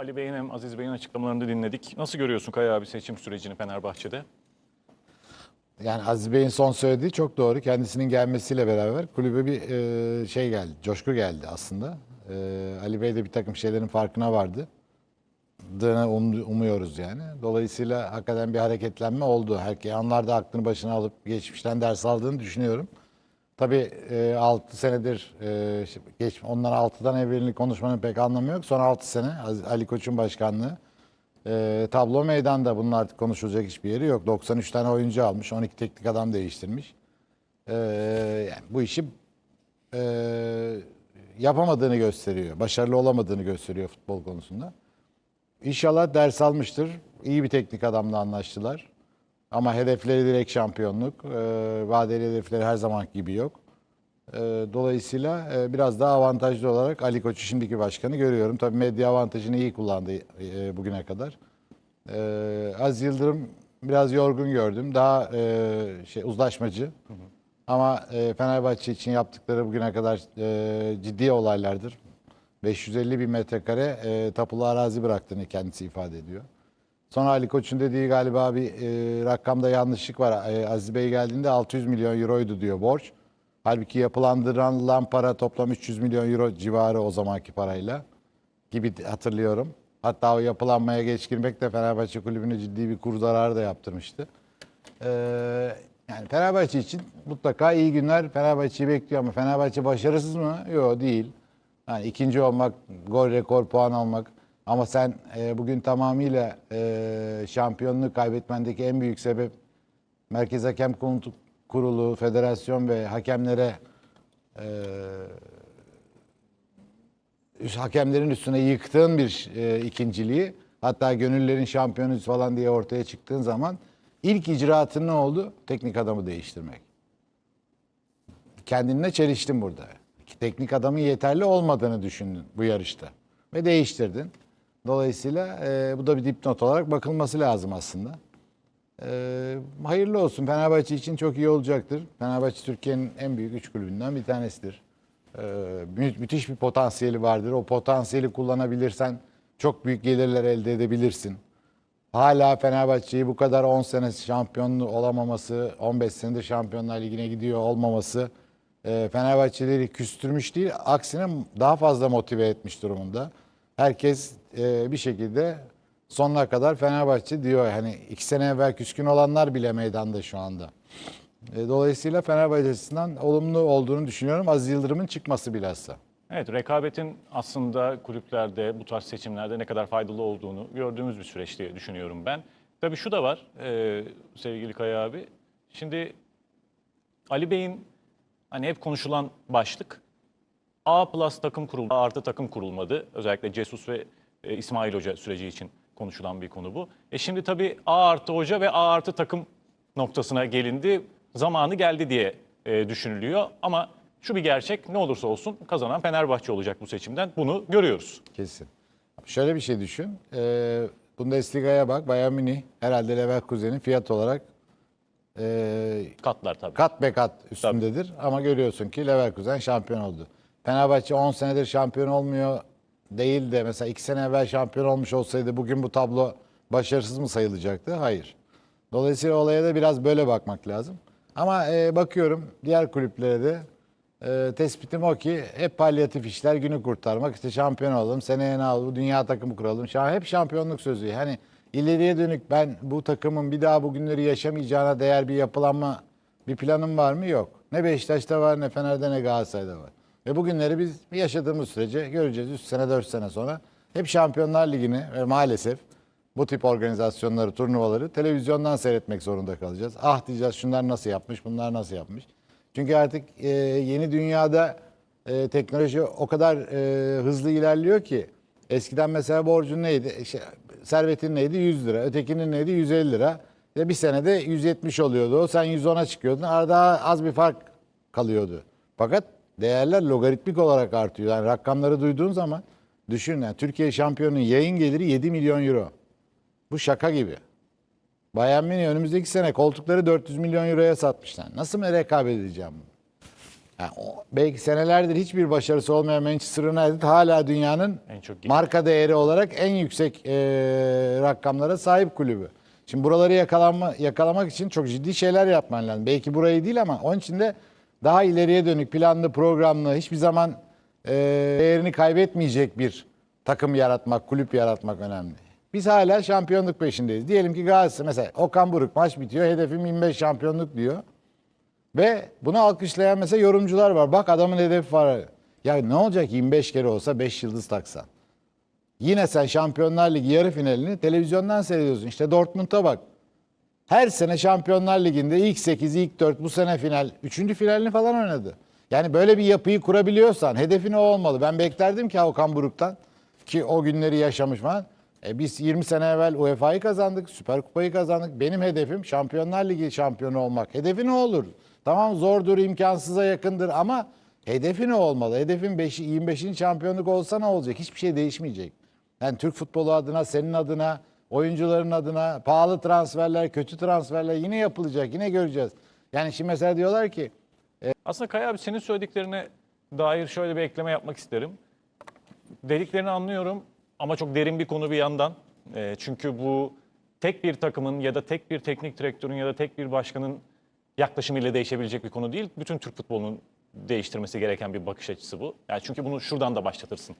Ali Bey'in hem Aziz Bey'in açıklamalarını dinledik. Nasıl görüyorsun Kaya abi seçim sürecini Fenerbahçe'de? Yani Aziz Bey'in son söylediği çok doğru. Kendisinin gelmesiyle beraber kulübe bir e, şey geldi, coşku geldi aslında. E, Ali Bey de bir takım şeylerin farkına vardı. Dığını um- umuyoruz yani. Dolayısıyla hakikaten bir hareketlenme oldu. Herkes onlar da aklını başına alıp geçmişten ders aldığını düşünüyorum. Tabii 6 senedir e, geç ondan 6'dan evvelini konuşmanın pek anlamı yok. Son 6 sene Ali Koç'un başkanlığı. E, tablo meydanda bunun artık konuşulacak hiçbir yeri yok. 93 tane oyuncu almış, 12 teknik adam değiştirmiş. E, yani bu işi e, yapamadığını gösteriyor. Başarılı olamadığını gösteriyor futbol konusunda. İnşallah ders almıştır. İyi bir teknik adamla anlaştılar. Ama hedefleri direkt şampiyonluk. E, vadeli hedefleri her zaman gibi yok. E, dolayısıyla e, biraz daha avantajlı olarak Ali Koç'u şimdiki başkanı görüyorum. Tabii medya avantajını iyi kullandı e, bugüne kadar. E, Az Yıldırım biraz yorgun gördüm. Daha e, şey uzlaşmacı. Ama e, Fenerbahçe için yaptıkları bugüne kadar e, ciddi olaylardır. 550 bin metrekare e, tapulu arazi bıraktığını kendisi ifade ediyor. Sonra Ali Koç'un dediği galiba bir e, rakamda yanlışlık var. E, Aziz Bey geldiğinde 600 milyon euroydu diyor borç. Halbuki yapılandırılan para toplam 300 milyon euro civarı o zamanki parayla gibi hatırlıyorum. Hatta o yapılanmaya geç girmek de Fenerbahçe kulübüne ciddi bir kur zararı da yaptırmıştı. Ee, yani Fenerbahçe için mutlaka iyi günler Fenerbahçe'yi bekliyor ama Fenerbahçe başarısız mı? Yok değil. Yani ikinci olmak, gol rekor puan almak. Ama sen e, bugün tamamıyla e, şampiyonluğu kaybetmendeki en büyük sebep Merkez Hakem Kurulu- federasyon ve hakemlere e, hakemlerin üstüne yıktığın bir e, ikinciliği hatta gönüllerin şampiyonuyuz falan diye ortaya çıktığın zaman ilk icraatın ne oldu? Teknik adamı değiştirmek. Kendinle çeliştin burada. Teknik adamın yeterli olmadığını düşündün bu yarışta ve değiştirdin. Dolayısıyla e, bu da bir dipnot olarak bakılması lazım aslında. E, hayırlı olsun. Fenerbahçe için çok iyi olacaktır. Fenerbahçe Türkiye'nin en büyük üç kulübünden bir tanesidir. E, mü- müthiş bir potansiyeli vardır. O potansiyeli kullanabilirsen çok büyük gelirler elde edebilirsin. Hala Fenerbahçe'yi bu kadar 10 sene şampiyonlu olamaması, 15 senedir Şampiyonlar Ligi'ne gidiyor olmaması e, Fenerbahçeleri küstürmüş değil, aksine daha fazla motive etmiş durumunda. Herkes e, bir şekilde sonuna kadar Fenerbahçe diyor. Hani iki sene evvel küskün olanlar bile meydanda şu anda. E, dolayısıyla Fenerbahçe açısından olumlu olduğunu düşünüyorum. Aziz Yıldırım'ın çıkması bilhassa. Evet rekabetin aslında kulüplerde bu tarz seçimlerde ne kadar faydalı olduğunu gördüğümüz bir süreç diye düşünüyorum ben. Tabii şu da var e, sevgili Kaya abi. Şimdi Ali Bey'in hani hep konuşulan başlık A plus takım kuruldu, A artı takım kurulmadı. Özellikle Cesus ve e, İsmail Hoca süreci için konuşulan bir konu bu. E şimdi tabii A artı hoca ve A artı takım noktasına gelindi. Zamanı geldi diye e, düşünülüyor. Ama şu bir gerçek ne olursa olsun kazanan Fenerbahçe olacak bu seçimden. Bunu görüyoruz. Kesin. Şöyle bir şey düşün. Ee, Bundesliga'ya bak. Bayern Münih herhalde Leverkusen'in fiyat olarak e, Katlar tabii. kat be kat üstündedir. Ama görüyorsun ki Leverkusen şampiyon oldu. Fenerbahçe 10 senedir şampiyon olmuyor değil de mesela 2 sene evvel şampiyon olmuş olsaydı bugün bu tablo başarısız mı sayılacaktı? Hayır. Dolayısıyla olaya da biraz böyle bakmak lazım. Ama e, bakıyorum diğer kulüplere de e, tespitim o ki hep palyatif işler günü kurtarmak. işte şampiyon olalım, seneye ne alalım, dünya takımı kuralım. Şa- Hep şampiyonluk sözü. Hani ileriye dönük ben bu takımın bir daha bugünleri yaşamayacağına değer bir yapılanma, bir planım var mı? Yok. Ne Beşiktaş'ta var, ne Fener'de, ne Galatasaray'da var. Ve bugünleri biz yaşadığımız sürece göreceğiz 3 sene 4 sene sonra. Hep Şampiyonlar Ligi'ni ve maalesef bu tip organizasyonları, turnuvaları televizyondan seyretmek zorunda kalacağız. Ah diyeceğiz şunlar nasıl yapmış, bunlar nasıl yapmış. Çünkü artık e, yeni dünyada e, teknoloji o kadar e, hızlı ilerliyor ki eskiden mesela borcun neydi? İşte, servetin neydi? 100 lira. Ötekinin neydi? 150 lira. Ya bir senede 170 oluyordu. o. Sen 110'a çıkıyordun. Arada az bir fark kalıyordu. Fakat değerler logaritmik olarak artıyor. Yani rakamları duyduğun zaman düşün. Yani Türkiye şampiyonunun yayın geliri 7 milyon euro. Bu şaka gibi. Bayern Münih önümüzdeki sene koltukları 400 milyon euroya satmışlar. Nasıl mı rekabet edeceğim bunu? Yani o- belki senelerdir hiçbir başarısı olmayan Manchester United hala dünyanın En çok marka değeri olarak en yüksek e, rakamlara sahip kulübü. Şimdi buraları yakalanma, yakalamak için çok ciddi şeyler yapman lazım. Belki burayı değil ama onun için de daha ileriye dönük planlı, programlı, hiçbir zaman e, değerini kaybetmeyecek bir takım yaratmak, kulüp yaratmak önemli. Biz hala şampiyonluk peşindeyiz. Diyelim ki Galatasaray mesela Okan Buruk maç bitiyor, hedefim 25 şampiyonluk diyor. Ve bunu alkışlayan mesela yorumcular var. Bak adamın hedefi var. Ya ne olacak 25 kere olsa 5 yıldız taksan. Yine sen Şampiyonlar Ligi yarı finalini televizyondan seyrediyorsun. İşte Dortmund'a bak. Her sene Şampiyonlar Ligi'nde ilk 8, ilk 4, bu sene final, 3. finalini falan oynadı. Yani böyle bir yapıyı kurabiliyorsan hedefin o olmalı. Ben beklerdim ki Okan Buruk'tan ki o günleri yaşamış falan. E biz 20 sene evvel UEFA'yı kazandık, Süper Kupayı kazandık. Benim hedefim Şampiyonlar Ligi şampiyonu olmak. Hedefi ne olur? Tamam zordur, imkansıza yakındır ama hedefi ne olmalı? Hedefin 5, 25. şampiyonluk olsa ne olacak? Hiçbir şey değişmeyecek. Yani Türk futbolu adına, senin adına, oyuncuların adına pahalı transferler, kötü transferler yine yapılacak, yine göreceğiz. Yani şimdi mesela diyorlar ki Aslında Kaya abi senin söylediklerine dair şöyle bir ekleme yapmak isterim. Dediklerini anlıyorum ama çok derin bir konu bir yandan. E, çünkü bu tek bir takımın ya da tek bir teknik direktörün ya da tek bir başkanın yaklaşımıyla değişebilecek bir konu değil. Bütün Türk futbolunun değiştirmesi gereken bir bakış açısı bu. Yani çünkü bunu şuradan da başlatırsın.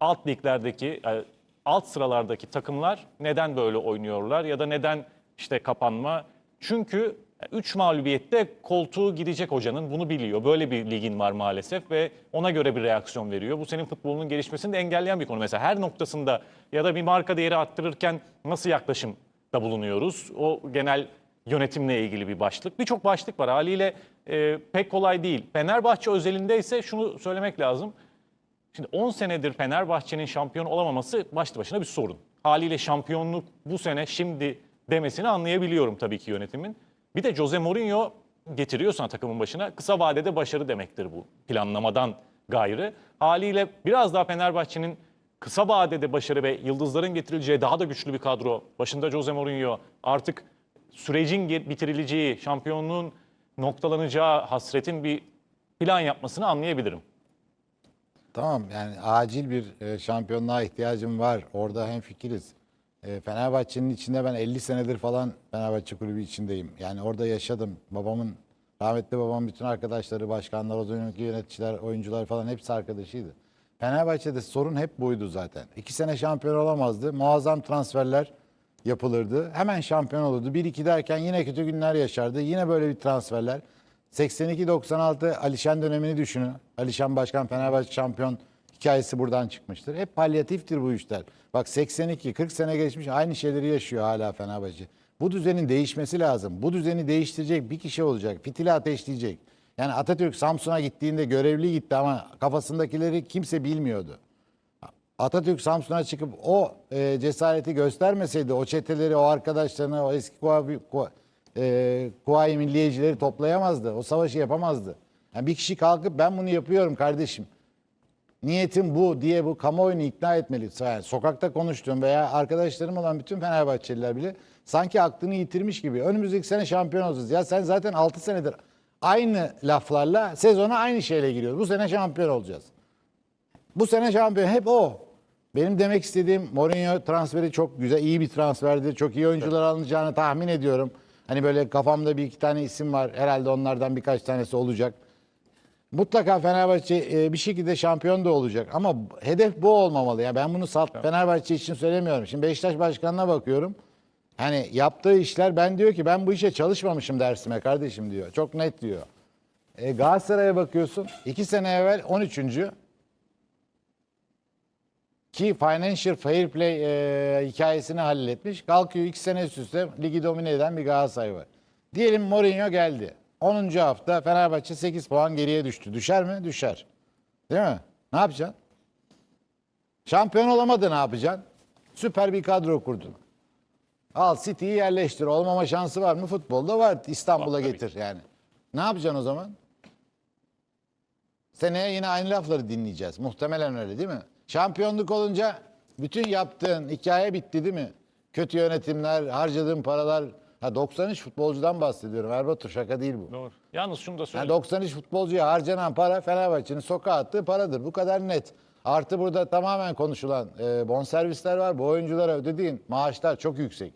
Alt liglerdeki, e, alt sıralardaki takımlar neden böyle oynuyorlar ya da neden işte kapanma? Çünkü 3 mağlubiyette koltuğu gidecek hocanın bunu biliyor. Böyle bir ligin var maalesef ve ona göre bir reaksiyon veriyor. Bu senin futbolunun gelişmesini de engelleyen bir konu. Mesela her noktasında ya da bir marka değeri arttırırken nasıl yaklaşımda bulunuyoruz? O genel yönetimle ilgili bir başlık. Birçok başlık var. Haliyle e, pek kolay değil. Fenerbahçe özelinde ise şunu söylemek lazım. Şimdi 10 senedir Fenerbahçe'nin şampiyon olamaması başlı başına bir sorun. Haliyle şampiyonluk bu sene şimdi demesini anlayabiliyorum tabii ki yönetimin. Bir de Jose Mourinho getiriyorsan takımın başına kısa vadede başarı demektir bu planlamadan gayrı. Haliyle biraz daha Fenerbahçe'nin kısa vadede başarı ve yıldızların getirileceği daha da güçlü bir kadro. Başında Jose Mourinho artık sürecin bitirileceği, şampiyonluğun noktalanacağı hasretin bir plan yapmasını anlayabilirim. Tamam yani acil bir e, şampiyonluğa ihtiyacım var. Orada hem fikiriz. Fenerbahçe'nin içinde ben 50 senedir falan Fenerbahçe kulübü içindeyim. Yani orada yaşadım. Babamın, rahmetli babam bütün arkadaşları, başkanlar, o dönemki yöneticiler, oyuncular falan hepsi arkadaşıydı. Fenerbahçe'de sorun hep buydu zaten. İki sene şampiyon olamazdı. Muazzam transferler yapılırdı. Hemen şampiyon olurdu. 1-2 derken yine kötü günler yaşardı. Yine böyle bir transferler. 82-96 Alişan dönemini düşünün. Alişan Başkan Fenerbahçe şampiyon hikayesi buradan çıkmıştır. Hep palyatiftir bu işler. Bak 82 40 sene geçmiş aynı şeyleri yaşıyor hala Fenerbahçe. Bu düzenin değişmesi lazım. Bu düzeni değiştirecek bir kişi olacak. Fitili ateşleyecek. Yani Atatürk Samsun'a gittiğinde görevli gitti ama kafasındakileri kimse bilmiyordu. Atatürk Samsun'a çıkıp o e, cesareti göstermeseydi o çeteleri, o arkadaşlarını, o eski Kuva- e, Kuvayi milliyecileri toplayamazdı. O savaşı yapamazdı. Yani bir kişi kalkıp ben bunu yapıyorum kardeşim. Niyetim bu diye bu kamuoyunu ikna etmeli. Yani sokakta konuştuğum veya arkadaşlarım olan bütün Fenerbahçeliler bile sanki aklını yitirmiş gibi. Önümüzdeki sene şampiyon olacağız. Ya sen zaten 6 senedir aynı laflarla sezona aynı şeyle giriyoruz. Bu sene şampiyon olacağız. Bu sene şampiyon hep o. Benim demek istediğim Mourinho transferi çok güzel, iyi bir transferdir. Çok iyi oyuncular alınacağını tahmin ediyorum. Hani böyle kafamda bir iki tane isim var. Herhalde onlardan birkaç tanesi olacak. Mutlaka Fenerbahçe e, bir şekilde şampiyon da olacak. Ama hedef bu olmamalı. Yani ben bunu salt Fenerbahçe için söylemiyorum. Şimdi Beşiktaş Başkanı'na bakıyorum. Hani yaptığı işler ben diyor ki ben bu işe çalışmamışım dersime kardeşim diyor. Çok net diyor. E, Galatasaray'a bakıyorsun. iki sene evvel 13. Ki Financial Fair Play e, hikayesini halletmiş. Kalkıyor iki sene üst üste ligi domine eden bir Galatasaray var. Diyelim Mourinho geldi. 10. hafta Fenerbahçe 8 puan geriye düştü. Düşer mi? Düşer. Değil mi? Ne yapacaksın? Şampiyon olamadı ne yapacaksın? Süper bir kadro kurdun. Al City'yi yerleştir. Olmama şansı var mı? Futbolda var. İstanbul'a getir yani. Ne yapacaksın o zaman? Seneye yine aynı lafları dinleyeceğiz. Muhtemelen öyle değil mi? Şampiyonluk olunca bütün yaptığın hikaye bitti değil mi? Kötü yönetimler, harcadığın paralar. Ha 93 futbolcudan bahsediyorum. Erbatur şaka değil bu. Doğru. Yalnız şunu da Yani söyleyeyim. 93 futbolcuya harcanan para Fenerbahçe'nin sokağa attığı paradır. Bu kadar net. Artı burada tamamen konuşulan e, bonservisler var. Bu oyunculara ödediğin maaşlar çok yüksek.